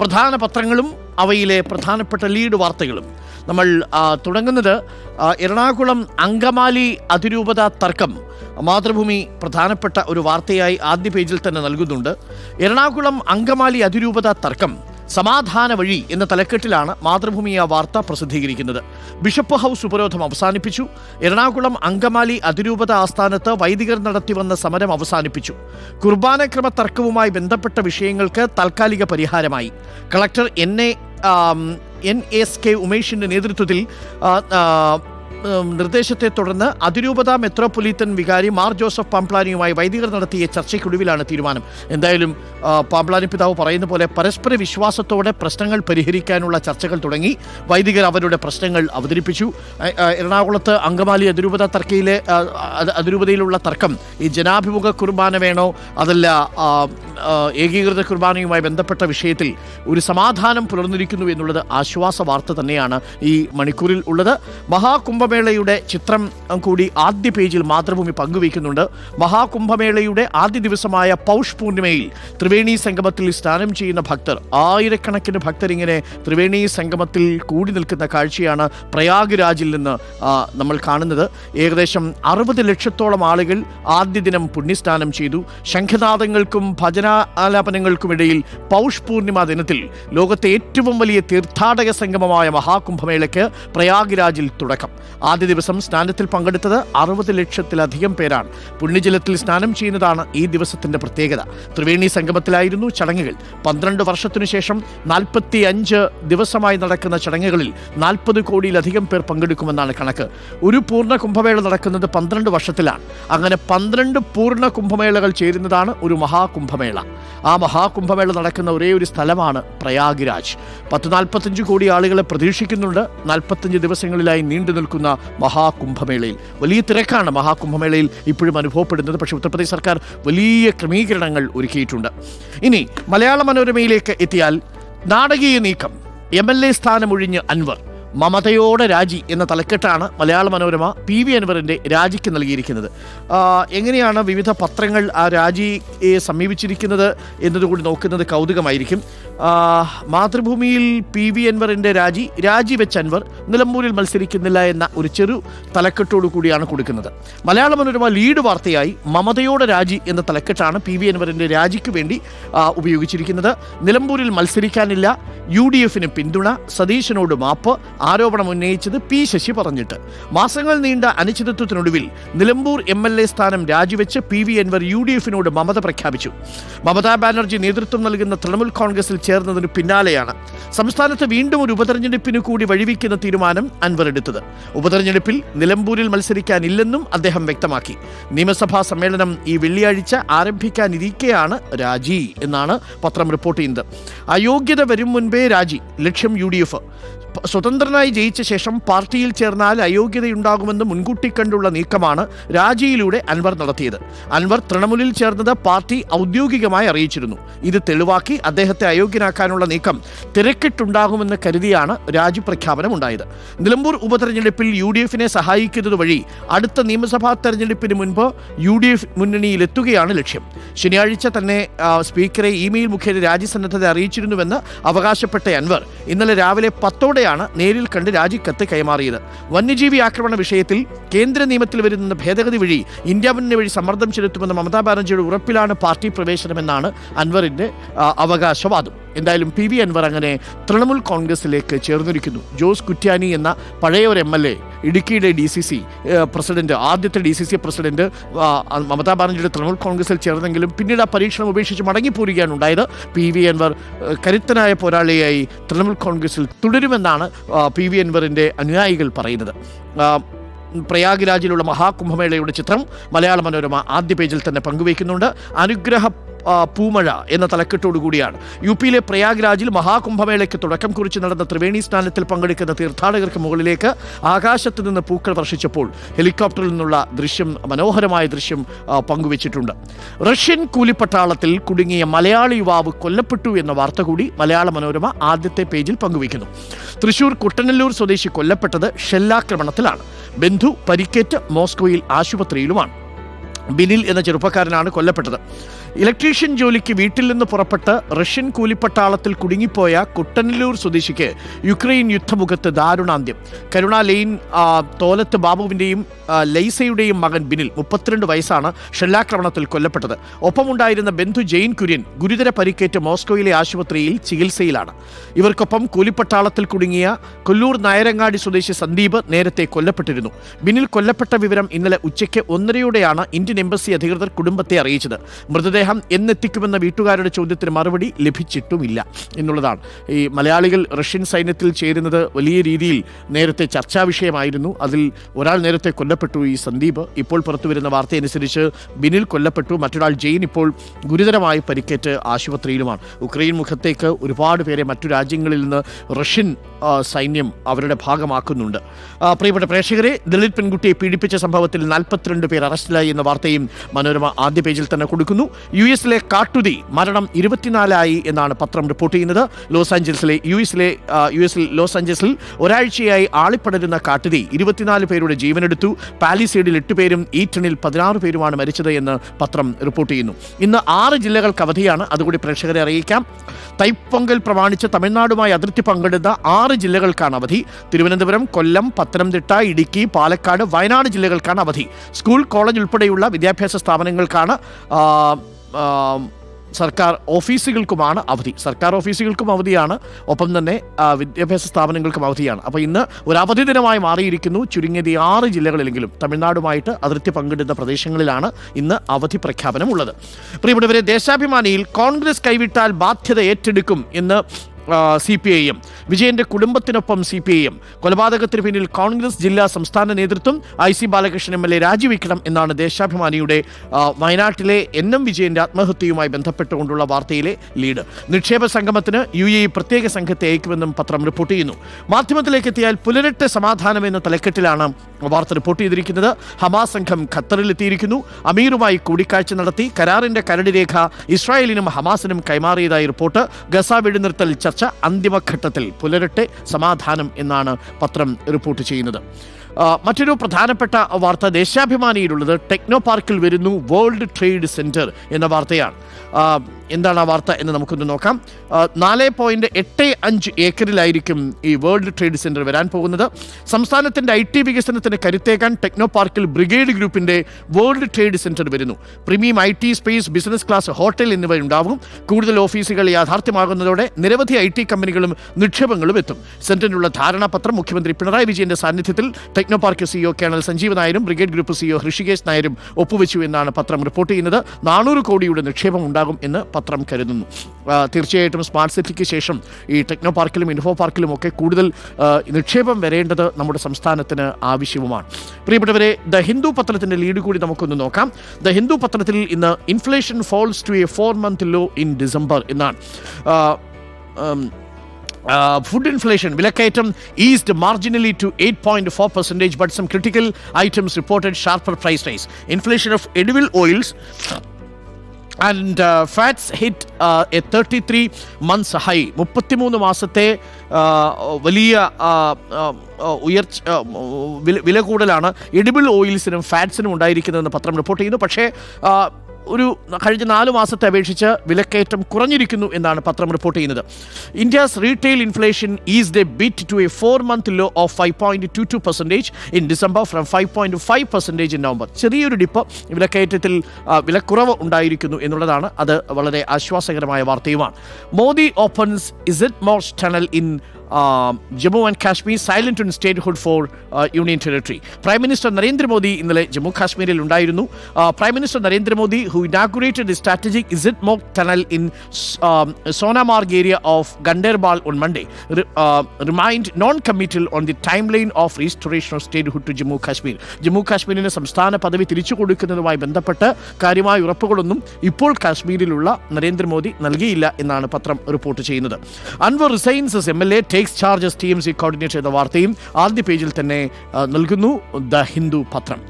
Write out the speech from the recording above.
പ്രധാന പത്രങ്ങളും അവയിലെ പ്രധാനപ്പെട്ട ലീഡ് വാർത്തകളും. നമ്മൾ തുടങ്ങുന്നത് എറണാകുളം അങ്കമാലി അതിരൂപത തർക്കം മാതൃഭൂമി പ്രധാനപ്പെട്ട ഒരു വാർത്തയായി ആദ്യ പേജിൽ തന്നെ നൽകുന്നുണ്ട്. എറണാകുളം അങ്കമാലി അതിരൂപത തർക്കം സമാധാന വഴി എന്ന തലക്കെട്ടിലാണ് മാതൃഭൂമി ആ വാർത്ത പ്രസിദ്ധീകരിക്കുന്നത്. ബിഷപ്പ് ഹൗസ് ഉപരോധം അവസാനിപ്പിച്ചു. എറണാകുളം അങ്കമാലി അതിരൂപത ആസ്ഥാനത്ത് വൈദികർ നടത്തിവന്ന സമരം അവസാനിപ്പിച്ചു. കുർബാനക്രമ തർക്കവുമായി ബന്ധപ്പെട്ട വിഷയങ്ങൾക്ക് താൽക്കാലിക പരിഹാരമായി. Collector N A N S K ഉമേഷിന്റെ നേതൃത്വത്തിൽ നിർദ്ദേശത്തെ തുടർന്ന് അതിരൂപത മെത്രോപൊലീത്തൻ വികാരി മാർ ജോസഫ് പാംപ്ലാനിയുമായി വൈദികർ നടത്തിയ ചർച്ചയ്ക്കൊടുവിലാണ് തീരുമാനം. എന്തായാലും പാംപ്ലാനി പിതാവ് പറയുന്ന പോലെ പരസ്പര വിശ്വാസത്തോടെ പ്രശ്നങ്ങൾ പരിഹരിക്കാനുള്ള ചർച്ചകൾ തുടങ്ങി. വൈദികർ അവരുടെ പ്രശ്നങ്ങൾ അവതരിപ്പിച്ചു. എറണാകുളത്ത് അങ്കമാലി അതിരൂപത തർക്കയിലെ അതിരൂപതയിലുള്ള തർക്കം ഈ ജനാഭിമുഖ കുർബാന വേണോ അതല്ല ഏകീകൃത കുർബാനയുമായി ബന്ധപ്പെട്ട വിഷയത്തിൽ ഒരു സമാധാനം പുലർന്നിരിക്കുന്നു എന്നുള്ളത് ആശ്വാസ വാർത്ത തന്നെയാണ് ഈ മണിക്കൂറിൽ ഉള്ളത്. മഹാകുംഭമേളയുടെ ചിത്രം കൂടി ആദ്യ പേജിൽ മാതൃഭൂമി പങ്കുവയ്ക്കുന്നുണ്ട്. മഹാകുംഭമേളയുടെ ആദ്യ ദിവസമായ പൗഷ് പൂർണിമയിൽ ത്രിവേണി സംഗമത്തിൽ സ്നാനം ചെയ്യുന്ന ഭക്തർ ആയിരക്കണക്കിന് ഭക്തർ ഇങ്ങനെ ത്രിവേണി സംഗമത്തിൽ കൂടി നിൽക്കുന്ന കാഴ്ചയാണ് പ്രയാഗ് രാജിൽ നിന്ന് നമ്മൾ കാണുന്നത്. ഏകദേശം അറുപത് ലക്ഷത്തോളം ആളുകൾ ആദ്യ ദിനം പുണ്യസ്നാനം ചെയ്തു. ശംഖനാദങ്ങൾക്കും ഭജനാലാപനങ്ങൾക്കുമിടയിൽ പൗഷ് പൂർണിമ ദിനത്തിൽ ലോകത്തെ ഏറ്റവും വലിയ തീർത്ഥാടക സംഗമമായ മഹാകുംഭമേളയ്ക്ക് പ്രയാഗ് രാജിൽ തുടക്കം. ആദ്യ ദിവസം സ്നാനത്തിൽ പങ്കെടുത്തത് അറുപത് ലക്ഷത്തിലധികം പേരാണ്. പുണ്യജലത്തിൽ സ്നാനം ചെയ്യുന്നതാണ് ഈ ദിവസത്തിന്റെ പ്രത്യേകത. ത്രിവേണി സംഗമത്തിലായിരുന്നു ചടങ്ങുകൾ. പന്ത്രണ്ട് വർഷത്തിനു ശേഷം നാൽപ്പത്തി അഞ്ച് ദിവസമായി നടക്കുന്ന ചടങ്ങുകളിൽ നാൽപ്പത് കോടിയിലധികം പേർ പങ്കെടുക്കുമെന്നാണ് കണക്ക്. ഒരു പൂർണ കുംഭമേള നടക്കുന്നത് പന്ത്രണ്ട് വർഷത്തിലാണ്. അങ്ങനെ പന്ത്രണ്ട് പൂർണ കുംഭമേളകൾ ചേരുന്നതാണ് ഒരു മഹാകുംഭമേള. ആ മഹാകുംഭമേള നടക്കുന്ന ഒരേ ഒരു സ്ഥലമാണ് പ്രയാഗ്രാജ്. പത്ത് നാൽപ്പത്തഞ്ച് കോടി ആളുകളെ പ്രതീക്ഷിക്കുന്നുണ്ട്. നാൽപ്പത്തഞ്ച് ദിവസങ്ങളിലായി നീണ്ടു നിൽക്കുന്ന മഹാകുംഭമേളയിൽ. വലിയ തിരക്കാണ് മഹാകുംഭമേളയിൽ ഇപ്പോഴും അനുഭവപ്പെടുന്നത്. പക്ഷേ ഉത്തർപ്രദേശ് സർക്കാർ വലിയ ക്രമീകരണങ്ങൾ ഒരുക്കിയിട്ടുണ്ട്. ഇനി മലയാള മനോരമയിലേക്ക് എത്തിയാൽ നാടകീയ നീക്കം. എം എൽ എ സ്ഥാനമൊഴിഞ്ഞ് അൻവർ. മമതയോടെ രാജി എന്ന തലക്കെട്ടാണ് മലയാള മനോരമ പി വി അൻവറിന്റെ രാജിക്ക് നൽകിയിരിക്കുന്നത്. എങ്ങനെയാണ് വിവിധ പത്രങ്ങൾ ആ രാജിയെ സമീപിച്ചിരിക്കുന്നത് എന്നതുകൂടി നോക്കുന്നത് കൗതുകമായിരിക്കും. മാതൃഭൂമിയിൽ പി വി അൻവറിന്റെ രാജി രാജിവെച്ച് അൻവർ നിലമ്പൂരിൽ മത്സരിക്കുന്നില്ല എന്ന ഒരു ചെറു തലക്കെട്ടോടു കൂടിയാണ് കൊടുക്കുന്നത്. മലയാള മനോരമ ലീഡ് വാർത്തയായി മമതയോടെ രാജി എന്ന തലക്കെട്ടാണ് പി വി അൻവറിന്റെ രാജിക്ക് വേണ്ടി ഉപയോഗിച്ചിരിക്കുന്നത്. നിലമ്പൂരിൽ മത്സരിക്കാനില്ല യു ഡി എഫിന് പിന്തുണ സതീശനോട് മാപ്പ് ആരോപണം ഉന്നയിച്ചത് പി ശശി പറഞ്ഞിട്ട്. മാസങ്ങൾ നീണ്ട അനിശ്ചിതത്വത്തിനൊടുവിൽ നിലമ്പൂർ എം എൽ എ സ്ഥാനം രാജിവെച്ച് P V Anvar U D എഫിനോട് Mamata പ്രഖ്യാപിച്ചു. മമതാ ബാനർജി നേതൃത്വം നൽകുന്ന തൃണമൂൽ കോൺഗ്രസിൽ ചേർന്നതിന് പിന്നാലെയാണ്. സംസ്ഥാനത്ത് വീണ്ടും ഒരു ഉപതെരഞ്ഞെടുപ്പിന് കൂടി വഴിവെക്കുന്ന തീരുമാനം അൻവർ എടുത്തത്. ഉപതെരഞ്ഞെടുപ്പിൽ നിലമ്പൂരിൽ മത്സരിക്കാനില്ലെന്നും അദ്ദേഹം വ്യക്തമാക്കി. നിയമസഭാ സമ്മേളനം ഈ വെള്ളിയാഴ്ച ആരംഭിക്കാനിരിക്കെയാണ് രാജി എന്നാണ് പത്രം റിപ്പോർട്ട് ചെയ്യുന്നത്. അയോഗ്യത വരും മുൻപേ രാജി ലക്ഷ്യം യു ഡി എഫ്. സ്വതന്ത്രനായി ജയിച്ച ശേഷം പാർട്ടിയിൽ ചേർന്നാൽ അയോഗ്യതയുണ്ടാകുമെന്ന് മുൻകൂട്ടി കണ്ടുള്ള നീക്കമാണ് രാജിയിലൂടെ അൻവർ നടത്തിയത്. അൻവർ തൃണമൂലിൽ ചേർന്നത് പാർട്ടി ഔദ്യോഗികമായി അറിയിച്ചിരുന്നു. ഇത് തെളിവാക്കി അദ്ദേഹത്തെ അയോഗ്യനാക്കാനുള്ള നീക്കം തിരക്കിട്ടുണ്ടാകുമെന്ന് കരുതിയാണ് രാജി പ്രഖ്യാപനം ഉണ്ടായത് നിലമ്പൂർ ഉപതെരഞ്ഞെടുപ്പിൽ യു ഡി എഫിനെ സഹായിക്കുന്നത് വഴി അടുത്ത നിയമസഭാ തെരഞ്ഞെടുപ്പിന് മുൻപ് യു ഡി എഫ് മുന്നണിയിലെത്തുകയാണ് ലക്ഷ്യം. ശനിയാഴ്ച തന്നെ സ്പീക്കറെ ഇമെയിൽ മുഖേന രാജ്യസന്നദ്ധത അറിയിച്ചിരുന്നുവെന്ന് അവകാശപ്പെട്ട അൻവർ ഇന്നലെ രാവിലെ പത്തോടെയാണ് നേരിൽ കണ്ട് രാജിക്കത്ത് കൈമാറിയത്. വന്യജീവി ആക്രമണ വിഷയത്തിൽ കേന്ദ്ര നിയമത്തിൽ വരുന്ന ഭേദഗതി വഴി ഇന്ത്യ മുന്നണി വഴി സമ്മർദ്ദം ചെലുത്തുമെന്ന മമതാ ബാനർജിയുടെ ഉറപ്പിലാണ് പാർട്ടി പ്രവേശനമെന്നാണ് അൻവറിന്റെ അവകാശവാദം. എന്തായാലും പി വി അൻവർ അങ്ങനെ തൃണമൂൽ കോൺഗ്രസിലേക്ക് ചേർന്നിരിക്കുന്നു. ജോസ് കുറ്റ്യാനി എന്ന പഴയ ഒരു എം എൽ എ ഇടുക്കിയുടെ ഡി സി സി പ്രസിഡന്റ് ആദ്യത്തെ D C C president Mamata ബാനർജിയുടെ തൃണമൂൽ കോൺഗ്രസിൽ ചേർന്നെങ്കിലും പിന്നീട് ആ പരീക്ഷണം ഉപേക്ഷിച്ച് മടങ്ങിപ്പോരുകയാണ് ഉണ്ടായത്. പി വി അൻവർ കരുത്തനായ പോരാളിയായി തൃണമൂൽ കോൺഗ്രസിൽ തുടരുമെന്നാണ് പി വി അൻവറിന്റെ അനുയായികൾ പറയുന്നത്. പ്രയാഗ്രാജിലുള്ള മഹാകുംഭമേളയുടെ ചിത്രം മലയാള മനോരമ ആദ്യ പേജിൽ തന്നെ പങ്കുവയ്ക്കുന്നുണ്ട്. അനുഗ്രഹ പൂമഴ എന്ന തലക്കെട്ടോടു കൂടിയാണ്. യു പിയിലെ പ്രയാഗ്രാജിൽ മഹാകുംഭമേളയ്ക്ക് തുടക്കം കുറിച്ച് നടന്ന ത്രിവേണി സ്നാനത്തിൽ പങ്കെടുക്കുന്ന തീർത്ഥാടകർക്ക് മുകളിലേക്ക് ആകാശത്ത് നിന്ന് പൂക്കൾ വർഷിച്ചപ്പോൾ ഹെലികോപ്റ്ററിൽ നിന്നുള്ള ദൃശ്യം മനോഹരമായ ദൃശ്യം പങ്കുവച്ചിട്ടുണ്ട്. റഷ്യൻ കൂലിപ്പട്ടാളത്തിൽ കുടുങ്ങിയ മലയാളി യുവാവ് കൊല്ലപ്പെട്ടു എന്ന വാർത്ത കൂടി മലയാള മനോരമ ആദ്യത്തെ പേജിൽ പങ്കുവയ്ക്കുന്നു. തൃശൂർ കുട്ടനല്ലൂർ സ്വദേശി കൊല്ലപ്പെട്ടത് ഷെല്ലാക്രമണത്തിലാണ്. ബന്ധു പരിക്കേറ്റ് മോസ്കോയിൽ ആശുപത്രിയിലുമാണ്. ബിനിൽ എന്ന ചെറുപ്പക്കാരനാണ് കൊല്ലപ്പെട്ടത്. ഇലക്ട്രീഷ്യൻ ജോലിക്ക് വീട്ടിൽ നിന്ന് പുറപ്പെട്ട് റഷ്യൻ കൂലിപ്പട്ടാളത്തിൽ കുടുങ്ങിപ്പോയ കുട്ടനല്ലൂർ സ്വദേശിക്ക് യുക്രൈൻ യുദ്ധമുഖത്ത് ദാരുണാന്ത്യം. കരുണ ലെയിൻ തോലത്ത് ബാബുവിന്റെയും ലൈസയുടെയും മകൻ ബിനിൽ മുപ്പത്തിരണ്ട് വയസ്സാണ് ഷെല്ലാക്രമണത്തിൽ കൊല്ലപ്പെട്ടത്. ഒപ്പമുണ്ടായിരുന്ന ബന്ധു ജെയിൻ കുര്യൻ ഗുരുതര പരിക്കേറ്റ് മോസ്കോയിലെ ആശുപത്രിയിൽ ചികിത്സയിലാണ്. ഇവർക്കൊപ്പം കൂലിപ്പട്ടാളത്തിൽ കുടുങ്ങിയ കൊല്ലൂർ നായരങ്ങാടി സ്വദേശി സന്ദീപ് നേരത്തെ കൊല്ലപ്പെട്ടിരുന്നു. ബിനിൽ കൊല്ലപ്പെട്ട വിവരം ഇന്നലെ ഉച്ചയ്ക്ക് ഒന്നരയോടെയാണ് ഇന്ത്യൻ എംബസി അധികൃതർ കുടുംബത്തെ അറിയിച്ചത്. മൃതദേഹം എന്നെത്തിക്കുമെന്ന വീട്ടുകാരുടെ ചോദ്യത്തിന് മറുപടി ലഭിച്ചിട്ടുമില്ല എന്നുള്ളതാണ്. ഈ മലയാളികൾ റഷ്യൻ സൈന്യത്തിൽ ചേരുന്നത് വലിയ രീതിയിൽ നേരത്തെ ചർച്ചാ വിഷയമായിരുന്നു. അതിൽ ഒരാൾ നേരത്തെ കൊല്ലപ്പെട്ടു ഈ സന്ദീപ്. ഇപ്പോൾ പുറത്തുവരുന്ന വാർത്തയനുസരിച്ച് ബിനിൽ കൊല്ലപ്പെട്ടു. മറ്റൊരാൾ ജെയിൻ ഇപ്പോൾ ഗുരുതരമായി പരിക്കേറ്റ് ആശുപത്രിയിലുമാണ്. ഉക്രൈൻ മുഖത്തേക്ക് ഒരുപാട് പേരെ മറ്റു രാജ്യങ്ങളിൽ നിന്ന് റഷ്യൻ സൈന്യം അവരുടെ ഭാഗമാക്കുന്നുണ്ട്. പ്രിയപ്പെട്ട പ്രേക്ഷകരെ ദളിത് പെൺകുട്ടിയെ പീഡിപ്പിച്ച സംഭവത്തിൽ നാൽപ്പത്തിരണ്ട് പേർ അറസ്റ്റിലായി എന്ന വാർത്തയും മനോരമ ആദ്യ പേജിൽ തന്നെ കൊടുക്കുന്നു. യു എസിലെ കാട്ടുതി മരണം ഇരുപത്തിനാലായി എന്നാണ് പത്രം റിപ്പോർട്ട് ചെയ്യുന്നത്. ലോസ് ആഞ്ചൽസിലെ യു എസിലെ യു എസിൽ ലോസ് ആഞ്ചൽസിൽ ഒരാഴ്ചയായി ആളിപ്പടരുന്ന കാട്ടുതി ഇരുപത്തിനാല് പേരുടെ ജീവനെടുത്തു. പാലിസൈഡിൽ എട്ട് പേരും ഈറ്റണിൽ പതിനാറ് പേരുമാണ് മരിച്ചത് എന്ന് പത്രം റിപ്പോർട്ട് ചെയ്യുന്നു. ഇന്ന് ആറ് ജില്ലകൾക്ക് അവധിയാണ്. അതുകൂടി പ്രേക്ഷകരെ അറിയിക്കാം. തൈപ്പൊങ്കൽ പ്രമാണിച്ച് തമിഴ്നാടുമായി അതിർത്തി പങ്കിടുന്ന ആറ് ജില്ലകൾക്കാണ് അവധി. തിരുവനന്തപുരം കൊല്ലം പത്തനംതിട്ട ഇടുക്കി പാലക്കാട് വയനാട് ജില്ലകൾക്കാണ് അവധി. സ്കൂൾ കോളേജ് ഉൾപ്പെടെയുള്ള വിദ്യാഭ്യാസ സ്ഥാപനങ്ങൾക്കാണ് സർക്കാർ ഓഫീസുകൾക്കുമാണ് അവധി. സർക്കാർ ഓഫീസുകൾക്കും അവധിയാണ് ഒപ്പം തന്നെ വിദ്യാഭ്യാസ സ്ഥാപനങ്ങൾക്കും അവധിയാണ്. അപ്പോൾ ഇന്ന് ഒരു അവധി ദിനമായി മാറിയിരിക്കുന്നു. ചുരുങ്ങിയത് ആറ് ജില്ലകളിലെങ്കിലും തമിഴ്നാടുമായിട്ട് അതിർത്തി പങ്കിടുന്ന പ്രദേശങ്ങളിലാണ് ഇന്ന് അവധി പ്രഖ്യാപനമുള്ളത്. പ്രിയപ്പെട്ടവരെ ദേശാഭിമാനിയിൽ കോൺഗ്രസ് കൈവിട്ടാൽ ബാധ്യത ഏറ്റെടുക്കും എന്ന് സി പി ഐ വിജയന്റെ കുടുംബത്തിനൊപ്പം സി പി ഐ കൊലപാതകത്തിന് പിന്നിൽ കോൺഗ്രസ് ജില്ലാ സംസ്ഥാന നേതൃത്വം I C Balakrishnan M L A രാജിവെക്കണം എന്നാണ് ദേശാഭിമാനിയുടെ വയനാട്ടിലെ എൻ എം വിജയന്റെ ആത്മഹത്യയുമായി ബന്ധപ്പെട്ടുകൊണ്ടുള്ള വാർത്തയിലെ ലീഡ്. നിക്ഷേപ സംഗമത്തിന് യു എ പ്രത്യേക സംഘത്തെ അയക്കുമെന്നും പത്രം റിപ്പോർട്ട് ചെയ്യുന്നു. മാധ്യമത്തിലേക്ക് എത്തിയാൽ പുലരട്ടെ സമാധാനം എന്ന തലക്കെട്ടിലാണ് വാർത്ത റിപ്പോർട്ട് ചെയ്തിരിക്കുന്നത്. ഹമാസ് സംഘം ഖത്തറിലെത്തിയിരിക്കുന്നു. അമീറുമായി കൂടിക്കാഴ്ച നടത്തി കരാറിന്റെ കരട് രേഖ ഇസ്രായേലിനും ഹമാസിനും കൈമാറിയതായി റിപ്പോർട്ട്. ഗസ വെടിനിർത്തൽ ചർച്ച അന്തിമഘട്ടത്തിൽ പുലരട്ടെ സമാധാനം എന്നാണ് പത്രം റിപ്പോർട്ട് ചെയ്യുന്നത്. മറ്റൊരു പ്രധാനപ്പെട്ട വാർത്ത ദേശാഭിമാനിയിലുള്ളത് ടെക്നോ പാർക്കിൽ വരുന്നു വേൾഡ് ട്രേഡ് സെന്റർ എന്ന വാർത്തയാണ്. എന്താണ് ആ വാർത്ത എന്ന് നമുക്കൊന്ന് നോക്കാം. നാല് പോയിന്റ് എട്ട് അഞ്ച് ഏക്കറിലായിരിക്കും ഈ വേൾഡ് ട്രേഡ് സെന്റർ വരാൻ പോകുന്നത്. സംസ്ഥാനത്തിന്റെ ഐ ടി വികസനത്തിന് കരുത്തേക്കാൻ ടെക്നോ പാർക്കിൽ ബ്രിഗേഡ് ഗ്രൂപ്പിന്റെ വേൾഡ് ട്രേഡ് സെന്റർ വരുന്നു. Premium I T space business class hotel എന്നിവ ഉണ്ടാവും. കൂടുതൽ ഓഫീസുകൾ യാഥാർത്ഥ്യമാകുന്നതോടെ നിരവധി ഐ ടി കമ്പനികളും നിക്ഷേപങ്ങളും എത്തും. സെന്ററിനുള്ള ധാരണാപത്രം മുഖ്യമന്ത്രി പിണറായി വിജയന്റെ സാന്നിധ്യത്തിൽ techno park CEO colonel Sanjeev നായരും ബ്രിഗേഡ് ഗ്രൂപ്പ് സിഇഒ ഹൃഷികേശ് നായരും ഒപ്പുവെച്ചു എന്നാണ് പത്രം റിപ്പോർട്ട് ചെയ്യുന്നത്. നാനൂറ് കോടിയുടെ നിക്ഷേപം ഉണ്ടാകും എന്ന് പത്രം കരുതുന്നു. തീർച്ചയായിട്ടും സ്മാർട്ട് സിറ്റിക്ക് ശേഷം ഈ ടെക്നോ പാർക്കിലും ഇൻഫോ പാർക്കിലും ഒക്കെ കൂടുതൽ നിക്ഷേപം വരേണ്ടത് നമ്മുടെ സംസ്ഥാനത്തിന് ആവശ്യവുമാണ്. പ്രിയപ്പെട്ടവരെ ദ ഹിന്ദു പത്രത്തിന്റെ ലീഡ് കൂടി നമുക്കൊന്ന് നോക്കാം. ദ ഹിന്ദു പത്രത്തിൽ ഇന്ന് inflation falls to a four month low in December എന്നാണ്. ഫുഡ് ഇൻഫ്ലേഷൻ വിലക്കയറ്റം eased marginally to eight point four percentage but some critical items reported sharper price rise inflation of edible oils and fats hit a thirty three months high മുപ്പത്തിമൂന്ന് മാസത്തെ ആ, വലിയ ഉയർച്ച വില കൂടുതലാണ് edible ഓയിൽസിനും ഫാറ്റ്സിനും ഉണ്ടായിരിക്കുന്നതെന്ന് പത്രം റിപ്പോർട്ട് ചെയ്യുന്നു. പക്ഷേ ഒരു കഴിഞ്ഞ നാല് മാസത്തെ അപേക്ഷിച്ച് വിലക്കയറ്റം കുറഞ്ഞിരിക്കുന്നു എന്നാണ് പത്രം റിപ്പോർട്ട് ചെയ്യുന്നത്. India's retail inflation is the bit to a four month low of five point two two percentage in December from five point five percentage in November ചെറിയൊരു ഡിപ്പ് വിലക്കയറ്റത്തിൽ വിലക്കുറവ് ഉണ്ടായിരിക്കുന്നു എന്നുള്ളതാണ്. അത് വളരെ ആശ്വാസകരമായ വാർത്തയുമാണ്. Modi opens is it most tunnel in Jammu and Kashmir silent on statehood for union territory prime minister Narendra Modi ഇന്നലെ ജമ്മു കാശ്മീരിൽ ഉണ്ടായിരുന്നു. Prime minister Narendra Modi who inaugurated the strategic is it mock tunnel in Sonamarg area of Ganderbal on Monday remained non committal on the timeline of restoration of statehood to Jammu Kashmir Jammu കാശ്മീരിന് സംസ്ഥാന പദവി തിരിച്ചു കൊടുക്കുന്നതുമായി ബന്ധപ്പെട്ട് കാര്യമായ ഉറപ്പുകളൊന്നും ഇപ്പോൾ കാശ്മീരിലുള്ള നരേന്ദ്രമോദി നൽകിയില്ല എന്നാണ് പത്രം report ചെയ്യുന്നത്. Anvar resigns M L A takes charges T M C coordinate ചെയ്ത വാർത്തയും ആദ്യ പേജിൽ തന്നെ നൽകുന്നു ദ ഹിന്ദു പത്രം.